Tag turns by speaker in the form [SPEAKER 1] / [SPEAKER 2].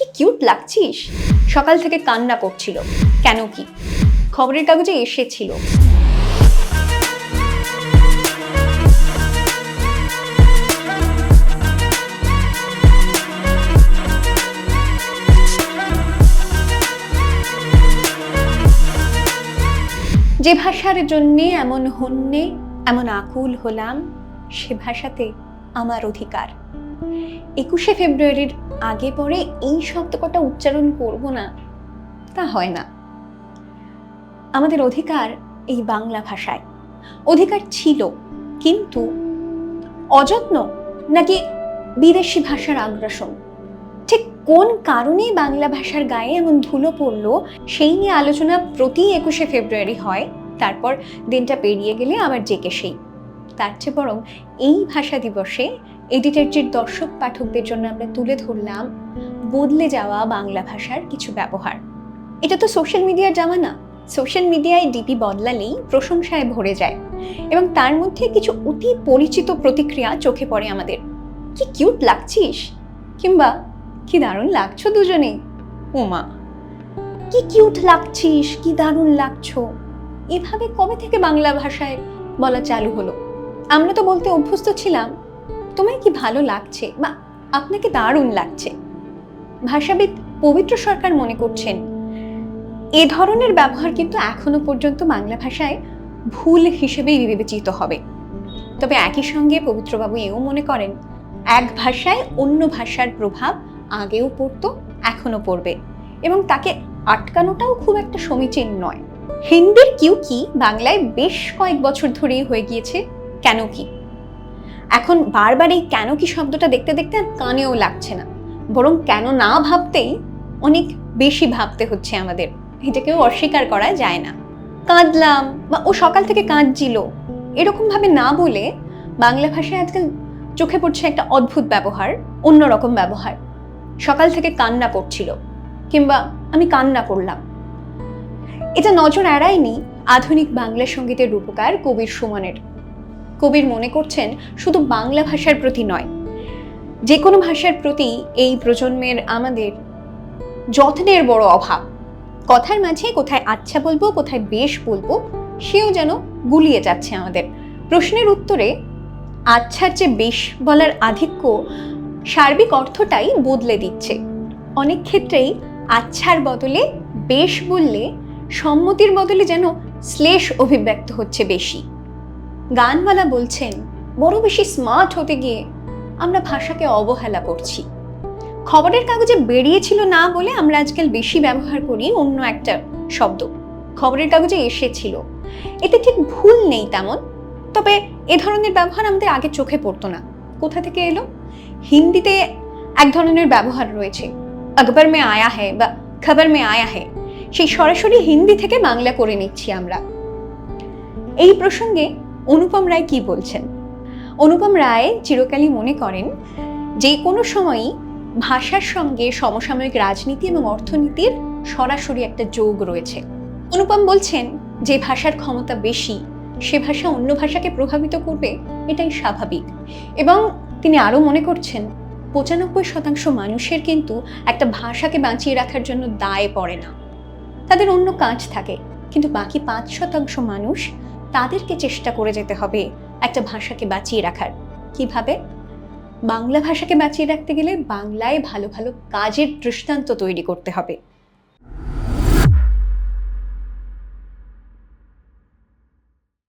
[SPEAKER 1] কি কিউট লাগছিস? সকাল থেকে কান্না করছিল। কেন কি? খবরের কাগজে এসেছিল। যে ভাষার জন্যে এমন হন্যে, এমন আকুল হলাম, সে ভাষাতে আমার অধিকার। একুশে ফেব্রুয়ারির আগে পরে এই শব্দ কটা উচ্চারণ করব না, তা হয় না। আমাদের অধিকার এই বাংলা ভাষায়। অধিকার ছিল, কিন্তু অযত্ন নাকি বিদেশি ভাষার আগ্রাসন? ঠিক কোন কারণে বাংলা ভাষার গায়ে এমন ধুলো পড়ল, সেই নিয়ে আলোচনা প্রতি একুশে ফেব্রুয়ারি হয়, তারপর দিনটা পেরিয়ে গেলে আবার জেকে সেই। তার চেয়ে বরং এই ভাষা দিবসে এডিটারজির দর্শক পাঠকদের জন্য আমরা তুলে ধরলাম, বদলে যাওয়া বাংলা ভাষার কিছু ব্যবহার। এটা তো সোশ্যাল মিডিয়ার জামানা। সোশ্যাল মিডিয়ায় ডিপি বদলালেই প্রশংসায় ভরে যায়। এবং তার মধ্যে কিছু অতি পরিচিত প্রতিক্রিয়া চোখে পড়ে আমাদের। কি কিউট লাগছিস? কিংবা কি দারুণ লাগছো দুজনে? ওমা কি কিউট লাগছিস? কি দারুণ লাগছো? এভাবে কবে থেকে বাংলা ভাষায় বলা চালু হলো? আমরা তো বলতে অভ্যস্ত ছিলাম। তোমায় কি ভালো লাগছে? বা আপনাকে দারুণ লাগছে। ভাষাবিদ পবিত্র সরকার মনে করছেন, এ ধরনের ব্যবহার কিন্তু এখনও পর্যন্ত বাংলা ভাষায় ভুল হিসেবেই বিবেচিত হবে। তবে একই সঙ্গে পবিত্রবাবু এও মনে করেন, এক ভাষায় অন্য ভাষার প্রভাব আগেও পড়তো, এখনও পড়বে। এবং তাকে আটকানোটাও খুব একটা সমীচীন নয়। হিন্দির কিউ কি বাংলায় বেশ কয়েক বছর ধরেই হয়ে গিয়েছে। কেন কি? এখন বারবার এই কেন কি শব্দটা দেখতে দেখতে আর কানেও লাগছে না। বরং কেন না ভাবতেই অনেক বেশি ভাবতে হচ্ছে আমাদের। এটাকেও অস্বীকার করা যায় না। কাঁদলাম বা ও সকাল থেকে কাঁদছিল। এরকম ভাবে না বলে বাংলা ভাষায় আজকাল চোখে পড়ছে একটা অদ্ভুত ব্যবহার অন্যরকম ব্যবহার। সকাল থেকে কান্না করছিল কিংবা আমি কান্না করলাম। এটা নজর এড়ায়নি আধুনিক বাংলা সঙ্গীতের রূপকার কবির সুমনের। কবির মনে করছেন শুধু বাংলা ভাষার প্রতি নয়। যে কোনো ভাষার প্রতি এই প্রজন্মের আমাদের যত্নের বড় অভাব। কথার মাঝে কোথায় আচ্ছা বলব, কোথায় বেশ বলব, সেও যেন গুলিয়ে যাচ্ছে আমাদের। প্রশ্নের উত্তরে, আচ্ছার চেয়ে বেশ বলার আধিক্য সার্বিক অর্থটাই বদলে দিচ্ছে। অনেক ক্ষেত্রেই আচ্ছার বদলে, বেশ বললে সম্মতির বদলে যেন শ্লেষ অভিব্যক্ত হচ্ছে বেশি। গানওয়ালা বলছেন, বড় বেশি স্মার্ট হতে গিয়ে আমরা ভাষাকে অবহেলা করছি। খবরের কাগজে বেরিয়েছিল না বলে আমরা আজকাল বেশি ব্যবহার করি অন্য একটা শব্দ। খবরের কাগজে এসেছিল। এতে ঠিক ভুল নেই তেমন। তবে এ ধরনের ব্যবহার আমাদের আগে চোখে পড়তো না। কোথা থেকে এলো? হিন্দিতে এক ধরনের ব্যবহার রয়েছে। আকবর মে আয়া হে বা খবর মে আয়া হে সেই সরাসরি হিন্দি থেকে বাংলা করে নিচ্ছি আমরা। এই প্রসঙ্গে অনুপম রায় কি বলছেন? অনুপম রায় চিরকালই মনে করেন, যে কোনো সময়ই ভাষার সঙ্গে সমসাময়িক রাজনীতি এবং অর্থনীতির সরাসরি একটা যোগ রয়েছে। অনুপম বলছেন, যে ভাষার ক্ষমতা বেশি, সে ভাষা অন্য ভাষাকে প্রভাবিত করবে, এটাই স্বাভাবিক। এবং তিনি আরও মনে করছেন, পঁচানব্বই শতাংশ মানুষের কিন্তু একটা ভাষাকে বাঁচিয়ে রাখার জন্য দায় পড়ে না। তাদের অন্য কাজ থাকে, কিন্তু বাকি পাঁচ শতাংশ মানুষ তাদেরকে চেষ্টা করে যেতে হবে একটা ভাষাকে বাঁচিয়ে রাখার। কীভাবে? বাংলা ভাষাকে বাঁচিয়ে রাখতে গেলে বাংলায় ভালো ভালো কাজের দৃষ্টান্ত তৈরি করতে হবে।